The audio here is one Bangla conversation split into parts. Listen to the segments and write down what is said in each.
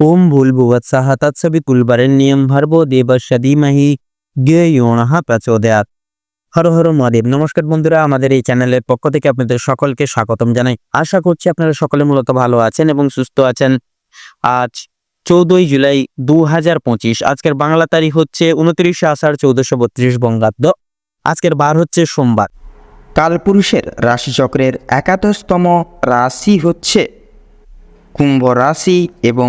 ओम भूलभुवत्सः तत्सवितुल्बरेण्यं भर्गो দেবস্য ধীমহি জ্ঞেয়ণঃ প্রচোদয়াৎ হর হর মহাদেব নমস্কার বন্ধুরা আমাদের এই চ্যানেলের পক্ষ থেকে আপনাদের সকলকে স্বাগতম জানাই আশা করছি আপনারা সকলে মূলত ভালো আছেন এবং সুস্থ আছেন আজ চৌদ্দই জুলাই দু হাজার পঁচিশ আজকের বাংলা তারিখ হচ্ছে উনত্রিশে আষাঢ় চৌদ্দশো বত্রিশ বঙ্গাব্দ আজকের বার হচ্ছে সোমবার কালপুরুষের রাশিচক্রের একাদশতম রাশি হচ্ছে কুম্ভ রাশি এবং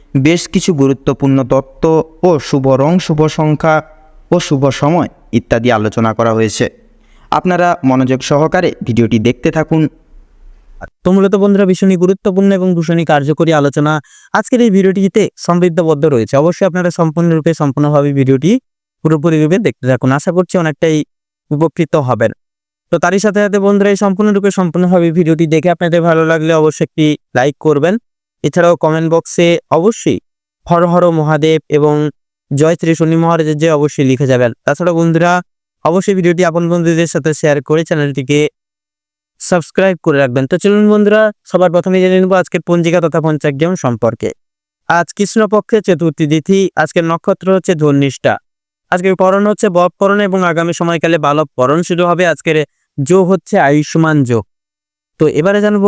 বেশ কিছু গুরুত্বপূর্ণ তত্ত্ব ও শুভ রং, শুভ সংখ্যা ও শুভ সময় ইত্যাদি আলোচনা করা হয়েছে। আপনারা মনোযোগ সহকারে ভিডিওটি দেখতে থাকুন। তো মূলত বন্ধুরা, ভীষণই গুরুত্বপূর্ণ এবং ভীষণই কার্যকরী আলোচনা আজকের এই ভিডিওটিতে সমৃদ্ধবদ্ধ রয়েছে। অবশ্যই আপনারা সম্পূর্ণরূপে, সম্পূর্ণভাবে ভিডিওটি পুরোপুরি রূপে দেখতে থাকুন। আশা করছি অনেকটাই উপকৃত হবেন। তো তারই সাথে সাথে বন্ধুরা, এই সম্পূর্ণরূপে, সম্পূর্ণভাবে ভিডিওটি দেখে আপনাদের ভালো লাগলে অবশ্যই একটি লাইক করবেন। এছাড়াও কমেন্ট বক্সে অবশ্যই হর হর মহাদেব এবং জয় শ্রী শনি মহারাজের যে অবশ্যই লিখে যাবেন। তাছাড়া বন্ধুরা, অবশ্যই ভিডিওটি আপন বন্ধুদের সাথে শেয়ার করে চ্যানেলটিকে সাবস্ক্রাইব করে রাখবেন। তো চলুন বন্ধুরা, সবার প্রথমে জেনে নেব আজকের পঞ্জিকা তথা পঞ্চাগ্রাম সম্পর্কে। আজ কৃষ্ণপক্ষে চতুর্থী তিথি, আজকের নক্ষত্র হচ্ছে ধর্নিষ্ঠা। আজকের পরন হচ্ছে বপ পরন এবং আগামী সময়কালে বালব পরন শুরু হবে। আজকের যোগ হচ্ছে আয়ুষ্মান যোগ। তো এবারে জানব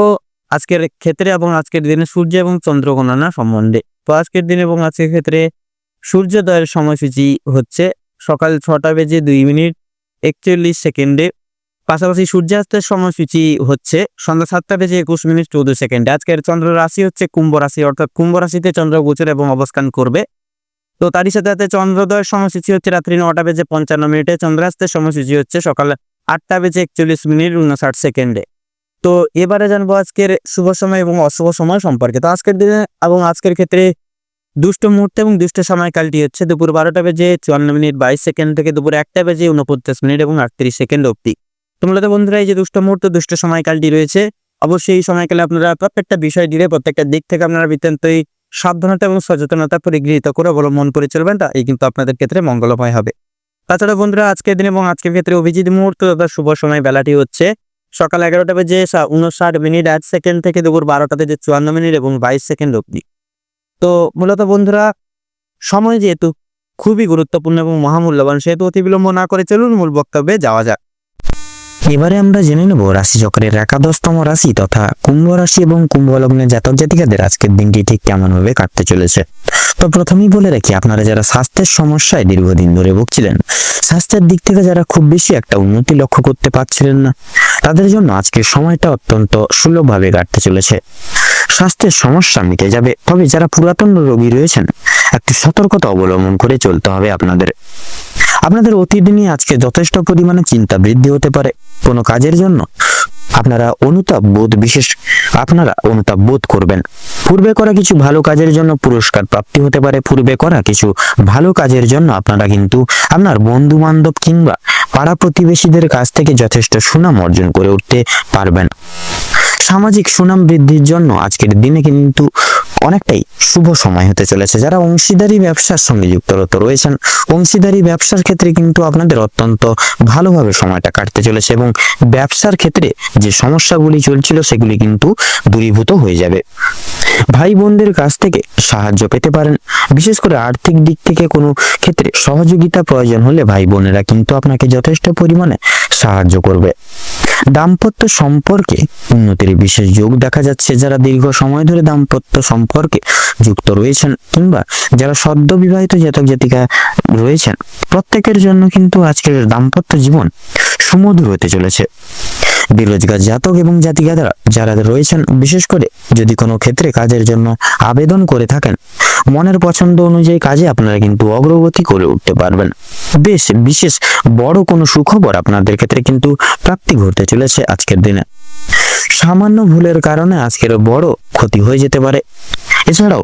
আজকের ক্ষেত্রে এবং আজকের দিনে সূর্য এবং চন্দ্র গণনা সম্বন্ধে। তো আজকের দিন এবং আজকের ক্ষেত্রে সূর্যোদয়ের সময়সূচি হচ্ছে সকাল ছটা বেজে দুই মিনিট একচল্লিশ সেকেন্ডে। পাশাপাশি সূর্যাস্তের সময়সূচি হচ্ছে সন্ধ্যা সাতটা বেজে একুশ মিনিট চৌদ্দ সেকেন্ডে। আজকের চন্দ্র রাশি হচ্ছে কুম্ভ রাশি, অর্থাৎ কুম্ভ রাশিতে চন্দ্র গোচর এবং অবস্থান করবে। তো তারই সাথে সাথে চন্দ্রোদয়ের সময়সূচি হচ্ছে রাত্রি নটা বেজে পঞ্চান্ন মিনিটে। চন্দ্রাস্তের সময়সূচি হচ্ছে সকাল আটটা বেজে একচল্লিশ মিনিট উনষাট সেকেন্ডে। তো এবারে জানব আজকের শুভ সময় এবং অশুভ সময় সম্পর্কে। তো আজকের দিনে এবং আজকের ক্ষেত্রে দুষ্ট মুহূর্ত এবং দুষ্ট সময়কালটি হচ্ছে দুপুর বারোটা বেজে চুয়ান্ন মিনিট বাইশ সেকেন্ড থেকে দুপুর একটা বেজে উনপঞ্চাশ মিনিট এবং আটত্রিশ সেকেন্ড অবধি। তো মূলত বন্ধুরা, এই যে দুষ্ট মুহূর্ত, দুষ্ট সময়কালটি রয়েছে, অবশ্যই এই সময়কালে আপনারা প্রত্যেকটা বিষয় দিলে প্রত্যেকটা দিক থেকে আপনারা বিত্তান্তই সাবধানতা এবং সচেতনতা পরিগৃহীত করে অবলম্বন করে চলবেন, তা এই কিন্তু আপনাদের ক্ষেত্রে মঙ্গলময় হবে। তাছাড়া বন্ধুরা, আজকের দিন এবং আজকের ক্ষেত্রে অভিজিৎ মুহূর্ত তথা শুভ সময় বেলাটি হচ্ছে সকাল এগারোটা বেজে উনষাট মিনিট, এক সেকেন্ড থেকে দুপুর বারোটাতে যে চুয়ান্ন মিনিট এবং বাইশ সেকেন্ড অবধি। তো মূলত বন্ধুরা, সময় যেহেতু খুবই গুরুত্বপূর্ণ এবং মহামূল্যবান, সেহেতু অতিবিলম্ব না করে চলুন মূল বক্তব্যে যাওয়া যাক। এবারে আমরা জেনে নেব রাশিচক্রের একাদশতম রাশি তথা কুম্ভ রাশি এবং কুম্ভ লগ্নের জাতক জাতিকাদের আজকের দিনটি ঠিক কেমন ভাবে কাটতে চলেছে। তো প্রথমেই বলে রাখি, আপনারা যারা স্বাস্থ্যের সমস্যায় দীর্ঘদিন ধরে ভুগছিলেন, স্বাস্থ্যের দিক থেকে যারা খুব বেশি একটা উন্নতি লক্ষ্য করতে পারছিলেন না, তাদের জন্য আজকের সময়টা অত্যন্ত সুলভভাবে কাটতে চলেছে। স্বাস্থ্যের সমস্যা মিটে যাবে, তবে যারা পুরাতন রোগী রয়েছেন, একটি সতর্কতা অবলম্বন করে চলতে হবে আপনাদের। আপনাদের অতীত নিয়ে আজকে যথেষ্ট পরিমাণে চিন্তা বৃদ্ধি হতে পারে। কোনো কাজের জন্য? আপনারা অনুতাপ বোধ বিশেষ, আপনারা অনুতাপ বোধ করবেন। পূর্বে করা কিছু ভালো কাজের জন্য পুরস্কার প্রাপ্তি হতে পারে, পূর্বে করা কিছু ভালো কাজের জন্য আপনারা কিন্তু আপনার বন্ধু বান্ধব কিংবা পাড়া প্রতিবেশীদের কাছ থেকে যথেষ্ট সুনাম অর্জন করে উঠতে পারবেন। সামাজিক সুনাম বৃদ্ধির জন্য আজকের দিনে কিন্তু অনেকটাই শুভ সময় হতে চলেছে। যারা অংশীদারি ব্যবসার সঙ্গে যুক্তরত রয়েছেন, অংশীদারি ব্যবসার ক্ষেত্রে কিন্তু আপনাদের অত্যন্ত ভালোভাবে সময়টা কাটতে চলেছে এবং ব্যবসার ক্ষেত্রে যে সমস্যাগুলি চলছিল সেগুলি কিন্তু দূরীভূত হয়ে যাবে। ভাই বোনদের কাছ থেকে সাহায্য পেতে পারেন। বিশেষ করে আর্থিক দিক থেকে কোনো ক্ষেত্রে সহযোগিতা প্রয়োজন হলে ভাই বোনেরা কিন্তু আপনাকে যথেষ্ট পরিমাণে সাহায্য করবে। দাম্পত্য সম্পর্কে উন্নতির বিশেষ যোগ দেখা যাচ্ছে যারা দীর্ঘ সময় ধরে দাম্পত্য সম্পর্কে যুক্ত রয়েছেন কিংবা যারা সদ্য বিবাহিত জাতক জাতিকা রয়েছেন, প্রত্যেকের জন্য কিন্তু আজকের দাম্পত্য জীবন সুমধুর হতে চলেছে। বেরোজগার জাতক এবং জাতিকারা যারা রয়েছেন, বিশেষ করে যদি কোনো ক্ষেত্রে কাজের জন্য আবেদন করে থাকেন মনের পছন্দ অনুযায়ী কাজে আপনারা কিন্তু অগ্রগতি করে উঠতে পারবেন। বেশ, বিশেষ বড় কোনো সুখবর আপনাদের ক্ষেত্রে কিন্তু প্রাপ্তি ঘটতে চলেছে আজকের দিনে। সামান্য ভুলের কারণে আজকের বড় ক্ষতি হয়ে যেতে পারে। এছাড়াও,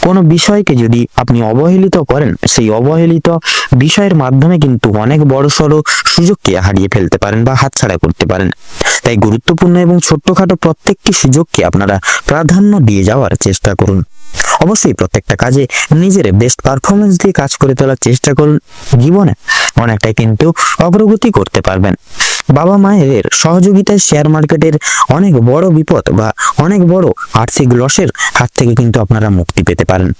কোনো বিষয়কে যদি আপনি অবহেলিত করেন, সেই অবহেলিত বিষয়ের মাধ্যমে কিন্তু অনেক বড় সড়ো সুযোগকে হারিয়ে ফেলতে পারেন বা হাতছাড়া করতে পারেন। তাই গুরুত্বপূর্ণ এবং ছোট্টখাটো প্রত্যেকটি সুযোগকে আপনারা প্রাধান্য দিয়ে যাওয়ার চেষ্টা করুন। অবশ্যই প্রত্যেকটা কাজে নিজের বেস্ট পারফরমেন্স দিয়ে কাজ করে তোলার চেষ্টা করুন। জীবনে অনেকটাই কিন্তু অগ্রগতি করতে পারবেন। বাবা মায়ের সহযোগিতায় শেয়ার মার্কেটের অনেক বড় বিপদ বা অনেক বড় আর্থিক লসের হাত থেকে কিন্তু আপনারা মুক্তি পেতে পারেন।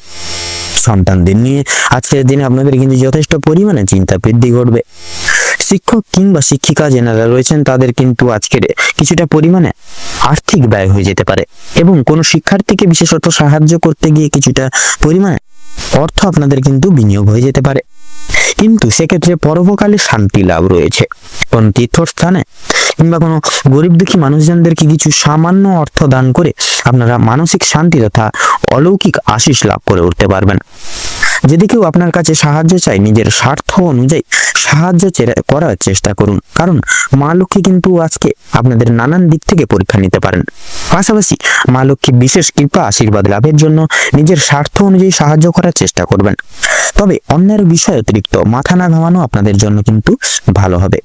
সন্তানদের নিয়ে আজকের দিনে আপনাদের কিন্তু যথেষ্ট পরিমাণে চিন্তা বৃদ্ধি ঘটবে। শিক্ষক কিংবা শিক্ষিকা যেনারা রয়েছেন, তাদের কিন্তু আজকের কিছুটা পরিমাণে আর্থিক ব্যয় হয়ে যেতে পারে এবং কোনো শিক্ষার্থীকে বিশেষত সাহায্য করতে গিয়ে কিছুটা পরিমাণে অর্থ আপনাদের কিন্তু বিনিয়োগ হয়ে যেতে পারে। কিন্তু সেক্ষেত্রে পরবকালে শান্তি লাভ রয়েছে। কোন তীর্থস্থানে কিংবা কোনো গরিব দুঃখী মানুষজনদেরকে কিছু সামান্য অর্থ দান করে আপনারা মানসিক শান্তি তথা অলৌকিক আশিস লাভ করে উঠতে পারবেন? যদি কেউ আপনার কাছে সাহায্য চায়, নিজের স্বার্থ অনুযায়ী সাহায্য করার চেষ্টা করুন। কারণ মা লক্ষ্মী কিন্তু আজকে আপনাদের নানান দিক থেকে পরীক্ষা নিতে পারেন। পাশাপাশি মা লক্ষ্মী বিশেষ কৃপা, আশীর্বাদ লাভের জন্য নিজের স্বার্থ অনুযায়ী সাহায্য করার চেষ্টা করবেন। তবে অন্যের বিষয় অতিরিক্ত মাথা না ঘামানো আপনাদের জন্য কিন্তু ভালো হবে।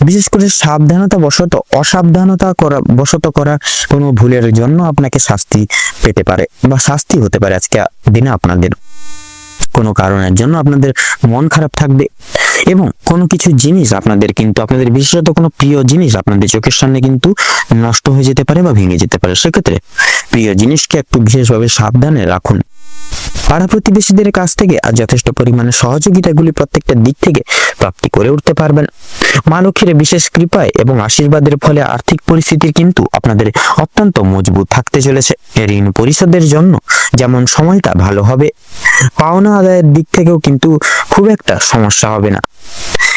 বিশেষ করে সাবধানতা বশত, অসাবধানতা করা, বশত করা কোনো ভুলের জন্য আপনাকে শাস্তি পেতে পারে বা শাস্তি হতে পারে আজকে দিনে আপনাদের। কোনো কারণের জন্য আপনাদের মন খারাপ থাকবে এবং কোনো কিছু জিনিস আপনাদের কিন্তু, আপনাদের বিশেষত কোনো প্রিয় জিনিস আপনাদের চোখের সামনে কিন্তু নষ্ট হয়ে যেতে পারে বা ভেঙে যেতে পারে। সেক্ষেত্রে প্রিয় জিনিসকে একটু বিশেষভাবে সাবধানে রাখুন। পাড়া প্রতিবেশীদের কাছ থেকে আর যথেষ্ট পরিমাণে সহযোগিতাগুলি প্রত্যেকটা দিক থেকে প্রাপ্তি করে উঠতে পারবেন। মা লক্ষ্মীর বিশেষ কৃপায় এবং আশীর্বাদের ফলে আর্থিক পরিস্থিতির কিন্তু আপনাদের অত্যন্ত মজবুত থাকতে চলেছে। ঋণ পরিশোধের জন্য যেমন সময়টা ভালো হবে, পাওনা আদায়ের দিক থেকেও কিন্তু খুব একটা সমস্যা হবে না।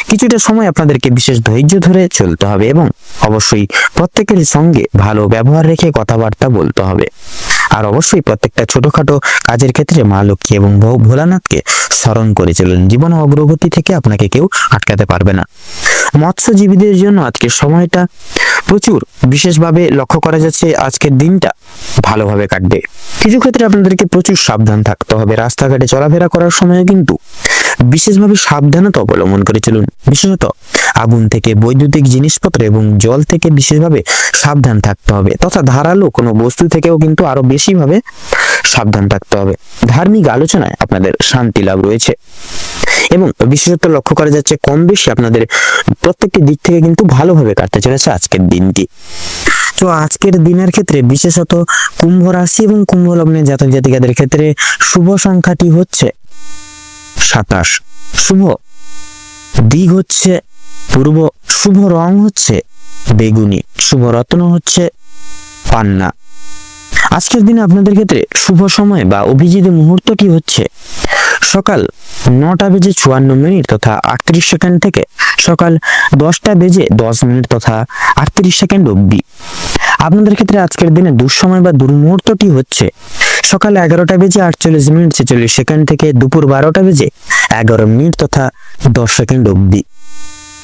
কিছুটা সময় আপনাদেরকে বিশেষ ধৈর্য ধরে চলতে হবে এবং অবশ্যই প্রত্যেকের সঙ্গে ভালো ব্যবহার রেখে কথাবার্তা বলতে হবে। আর অবশ্যই প্রত্যেকটা ছোটখাটো কাজের ক্ষেত্রে মা লক্ষ্মী এবং ভোলানাথকে স্মরণ করে চলুন। জীবন অগ্রগতি থেকে আপনাকে কেউ আটকাতে পারবে না। মৎস্যজীবীদের জন্য আজকের সময়টা প্রচুর। বিশেষভাবে লক্ষ্য করা যাচ্ছে আজকের দিনটা ভালোভাবে কাটবে। কিছু ক্ষেত্রে আপনাদেরকে প্রচুর সাবধান থাকতে হবে। রাস্তাঘাটে চলাফেরা করার সময় কিন্তু বিশেষভাবে সাবধানতা অবলম্বন করে চলুন। বিশেষত আগুন থেকে বৈদ্যুতিক জিনিসপত্র এবং জল থেকে বিশেষভাবে সাবধান থাকতে হবে তথা ধারালো কোনো বস্তু থেকেও কিন্তু আরও বেশিভাবে সাবধান থাকতে হবে। ধার্মিক আলোচনায় আপনাদের শান্তি লাভ রয়েছে। এবং বিশেষত লক্ষ্য করা যাচ্ছে কম বেশি আপনাদের প্রত্যেকটি দিক থেকে কিন্তু ভালোভাবে কাটতে চলেছে আজকের দিনটি। তো আজকের দিনের ক্ষেত্রে বিশেষত কুম্ভ রাশি এবং কুম্ভ লগ্নের জাতক জাতিকাদের ক্ষেত্রে শুভ সংখ্যাটি হচ্ছে সাতাশ। শুভ দিক হচ্ছে পূর্ব শুভ রং হচ্ছে বেগুনি, শুভ রত্ন হচ্ছে পান্না। আজকের দিনে আপনাদের ক্ষেত্রে শুভ সময় বা অভিজিৎ মুহূর্তটি হচ্ছে? সকাল নটা বেজে চুয়ান্ন মিনিট তথা আটত্রিশ সেকেন্ড থেকে সকাল দশটা বেজে দশ মিনিট তথা আটত্রিশ সেকেন্ড অবধি। আপনাদের ক্ষেত্রে আজকের দিনে দুঃসময় বা দুর্মুহূর্তটি হচ্ছে? সকাল এগারোটা বেজে আটচল্লিশ মিনিট ছেচল্লিশ সেকেন্ড থেকে দুপুর বারোটা বেজে এগারো মিনিট তথা দশ সেকেন্ড অবধি।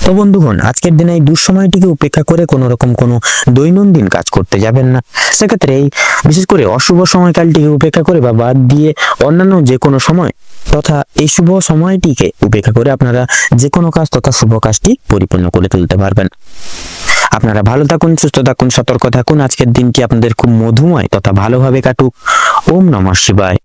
তো বন্ধুগণ, আজকের দিনে এই দুঃসময়টিকে উপেক্ষা করে কোনো রকম কোনো দৈনন্দিন কাজ করতে যাবেন না। সেক্ষেত্রে এই বিশেষ করে অশুভ সময়কালটিকে উপেক্ষা করে বা বাদ দিয়ে অন্যান্য যে কোনো সময় তথা এই শুভ সময়টিকে উপেক্ষা করে আপনারা যে কোনো কাজ তথা শুভ কাজটি পরিপূর্ণ করে তুলতে পারবেন। আপনারা ভালো থাকুন, সুস্থ থাকুন, সতর্ক থাকুন। আজকের দিনটি আপনাদের খুব মধুময় তথা ভালোভাবে কাটুক। ওম নমঃ শিবায়।